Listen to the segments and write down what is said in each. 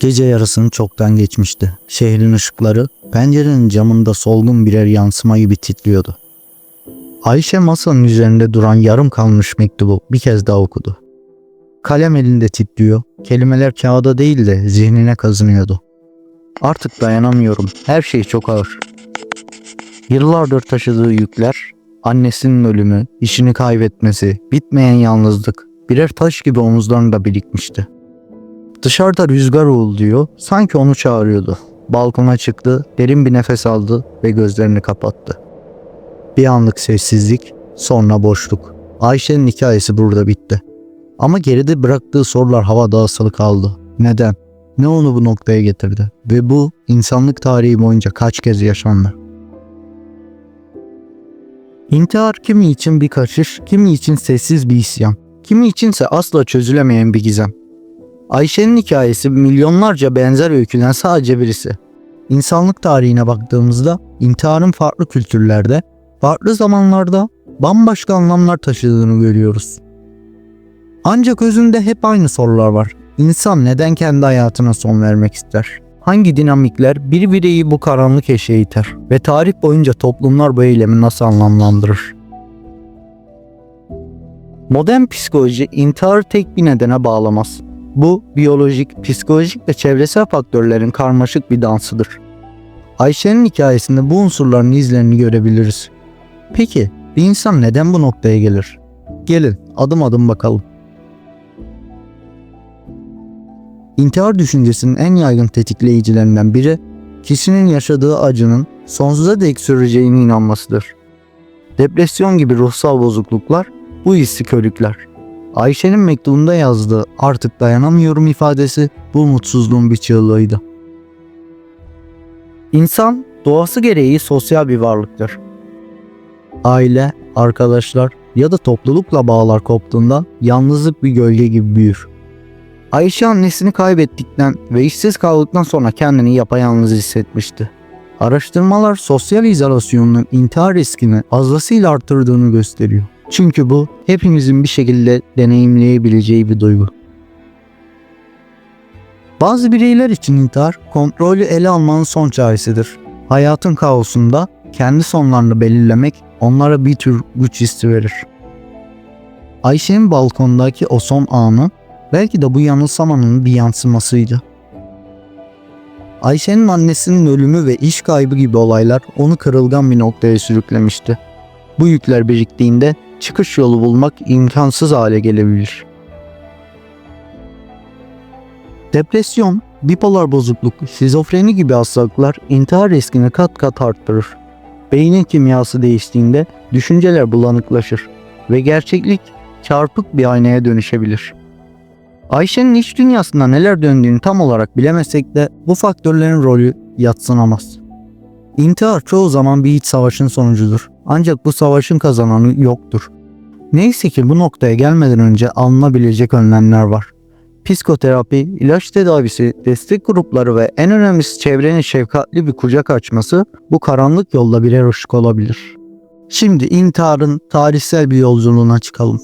Gece yarısını çoktan geçmişti. Şehrin ışıkları pencerenin camında solgun birer yansıma gibi titriyordu. Ayşe masanın üzerinde duran yarım kalmış mektubu bir kez daha okudu. Kalem elinde titriyor, kelimeler kağıda değil de zihnine kazınıyordu. Artık dayanamıyorum, her şey çok ağır. Yıllardır taşıdığı yükler, annesinin ölümü, işini kaybetmesi, bitmeyen yalnızlık birer taş gibi omuzlarında birikmişti. Dışarıda rüzgar uğulduyor, sanki onu çağırıyordu. Balkona çıktı, derin bir nefes aldı ve gözlerini kapattı. Bir anlık sessizlik, sonra boşluk. Ayşe'nin hikayesi burada bitti. Ama geride bıraktığı sorular havada asılı kaldı. Neden? Ne onu bu noktaya getirdi? Ve bu insanlık tarihi boyunca kaç kez yaşandı? İntihar kimi için bir kaçış, kimi için sessiz bir isyan, kimi içinse asla çözülemeyen bir gizem. Ayşe'nin hikayesi milyonlarca benzer öyküden sadece birisi. İnsanlık tarihine baktığımızda intiharın farklı kültürlerde, farklı zamanlarda bambaşka anlamlar taşıdığını görüyoruz. Ancak özünde hep aynı sorular var. İnsan neden kendi hayatına son vermek ister? Hangi dinamikler bir bireyi bu karanlık eşeğe iter? Ve tarih boyunca toplumlar bu eylemi nasıl anlamlandırır? Modern psikoloji intiharı tek bir nedene bağlamaz. Bu biyolojik, psikolojik ve çevresel faktörlerin karmaşık bir dansıdır. Ayşe'nin hikayesinde bu unsurların izlerini görebiliriz. Peki bir insan neden bu noktaya gelir? Gelin adım adım bakalım. İntihar düşüncesinin en yaygın tetikleyicilerinden biri kişinin yaşadığı acının sonsuza dek süreceğine inanmasıdır. Depresyon gibi ruhsal bozukluklar bu hissi körükler. Ayşe'nin mektubunda yazdığı artık dayanamıyorum ifadesi bu mutsuzluğun bir çığlığıydı. İnsan doğası gereği sosyal bir varlıktır. Aile, arkadaşlar ya da toplulukla bağlar koptuğunda yalnızlık bir gölge gibi büyür. Ayşe annesini kaybettikten ve işsiz kaldıktan sonra kendini yapayalnız hissetmişti. Araştırmalar sosyal izolasyonun intihar riskini fazlasıyla arttırdığını gösteriyor. Çünkü bu hepimizin bir şekilde deneyimleyebileceği bir duygu. Bazı bireyler için intihar kontrolü ele almanın son çaresidir. Hayatın kaosunda kendi sonlarını belirlemek onlara bir tür güç hissi verir. Ayşe'nin balkondaki o son anı belki de bu yanılsamanın bir yansımasıydı. Ayşe'nin annesinin ölümü ve iş kaybı gibi olaylar onu kırılgan bir noktaya sürüklemişti. Bu yükler biriktiğinde çıkış yolu bulmak imkansız hale gelebilir. Depresyon, bipolar bozukluk, şizofreni gibi hastalıklar intihar riskini kat kat arttırır. Beynin kimyası değiştiğinde düşünceler bulanıklaşır ve gerçeklik çarpık bir aynaya dönüşebilir. Ayşe'nin iç dünyasında neler döndüğünü tam olarak bilemesek de bu faktörlerin rolü yatsınamaz. İntihar çoğu zaman bir iç savaşın sonucudur. Ancak bu savaşın kazananı yoktur. Neyse ki bu noktaya gelmeden önce alınabilecek önlemler var. Psikoterapi, ilaç tedavisi, destek grupları ve en önemlisi çevrenin şefkatli bir kucak açması bu karanlık yolda birer ışık olabilir. Şimdi intiharın tarihsel bir yolculuğuna çıkalım.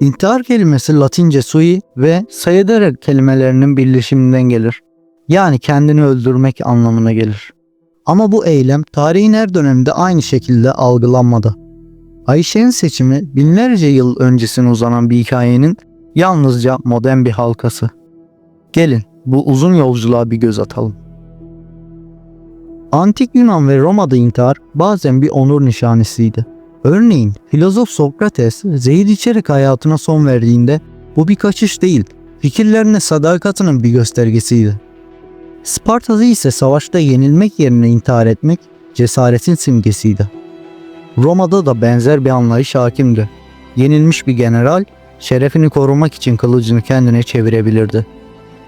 İntihar kelimesi Latince sui ve sayedere kelimelerinin birleşiminden gelir. Yani kendini öldürmek anlamına gelir. Ama bu eylem tarihin her döneminde aynı şekilde algılanmadı. Ayşe'nin seçimi binlerce yıl öncesine uzanan bir hikayenin yalnızca modern bir halkası. Gelin bu uzun yolculuğa bir göz atalım. Antik Yunan ve Roma'da intihar bazen bir onur nişanesiydi. Örneğin filozof Sokrates zehir içerek hayatına son verdiğinde bu bir kaçış değil, fikirlerine sadakatinin bir göstergesiydi. Sparta'da ise savaşta yenilmek yerine intihar etmek cesaretin simgesiydi. Roma'da da benzer bir anlayış hakimdi. Yenilmiş bir general şerefini korumak için kılıcını kendine çevirebilirdi.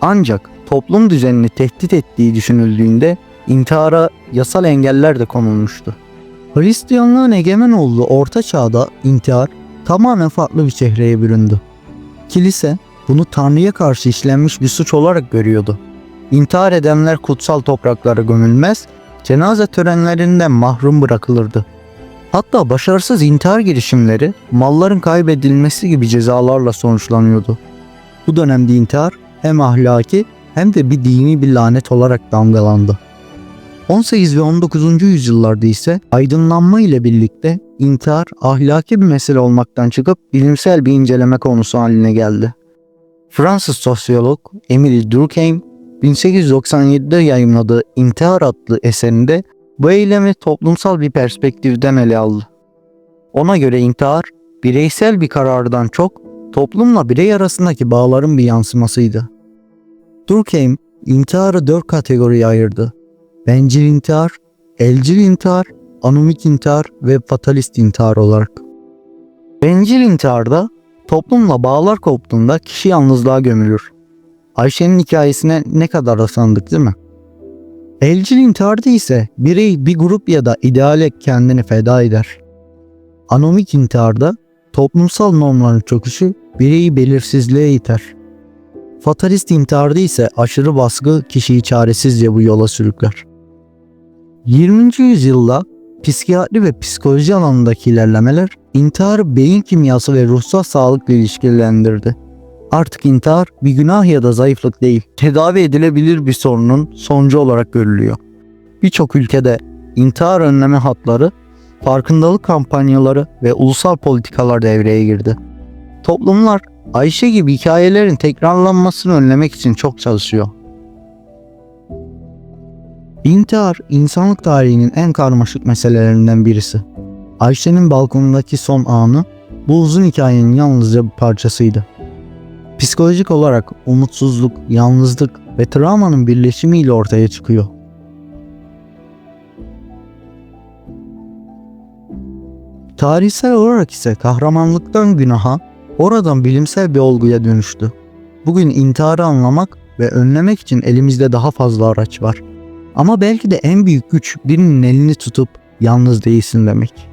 Ancak toplum düzenini tehdit ettiği düşünüldüğünde intihara yasal engeller de konulmuştu. Hristiyanlığın egemen olduğu orta çağda intihar tamamen farklı bir çehreye büründü. Kilise bunu Tanrı'ya karşı işlenmiş bir suç olarak görüyordu. İntihar edenler kutsal topraklara gömülmez, cenaze törenlerinden mahrum bırakılırdı. Hatta başarısız intihar girişimleri malların kaybedilmesi gibi cezalarla sonuçlanıyordu. Bu dönemde intihar hem ahlaki hem de bir dini bir lanet olarak damgalandı. 18 ve 19. yüzyıllarda ise aydınlanma ile birlikte intihar ahlaki bir mesele olmaktan çıkıp bilimsel bir inceleme konusu haline geldi. Fransız sosyolog Emily Durkheim 1897'de yayımladığı İntihar adlı eserinde bu eylemi toplumsal bir perspektiften ele aldı. Ona göre intihar bireysel bir karardan çok toplumla birey arasındaki bağların bir yansımasıydı. Durkheim intiharı dört kategoriye ayırdı. Bencil intihar, elcil intihar, anomik intihar ve fatalist intihar olarak. Bencil intiharda toplumla bağlar koptuğunda kişi yalnızlığa gömülür. Ayşe'nin hikayesine ne kadar rastlandık değil mi? Elcil intiharda ise birey bir grup ya da ideale kendini feda eder. Anomik intiharda toplumsal normların çöküşü bireyi belirsizliğe iter. Fatalist intiharda ise aşırı baskı kişiyi çaresizce bu yola sürükler. 20. yüzyılda psikiyatri ve psikoloji alanındaki ilerlemeler intiharı beyin kimyası ve ruhsal sağlıkla ilişkilendirdi. Artık intihar bir günah ya da zayıflık değil, tedavi edilebilir bir sorunun sonucu olarak görülüyor. Birçok ülkede intihar önleme hatları, farkındalık kampanyaları ve ulusal politikalar devreye girdi. Toplumlar Ayşe gibi hikayelerin tekrarlanmasını önlemek için çok çalışıyor. İntihar insanlık tarihinin en karmaşık meselelerinden birisi. Ayşe'nin balkonundaki son anı bu uzun hikayenin yalnızca bir parçasıydı. Psikolojik olarak umutsuzluk, yalnızlık ve travmanın birleşimiyle ortaya çıkıyor. Tarihsel olarak ise kahramanlıktan günaha, oradan bilimsel bir olguya dönüştü. Bugün intiharı anlamak ve önlemek için elimizde daha fazla araç var. Ama belki de en büyük güç birinin elini tutup yalnız değilsin demek.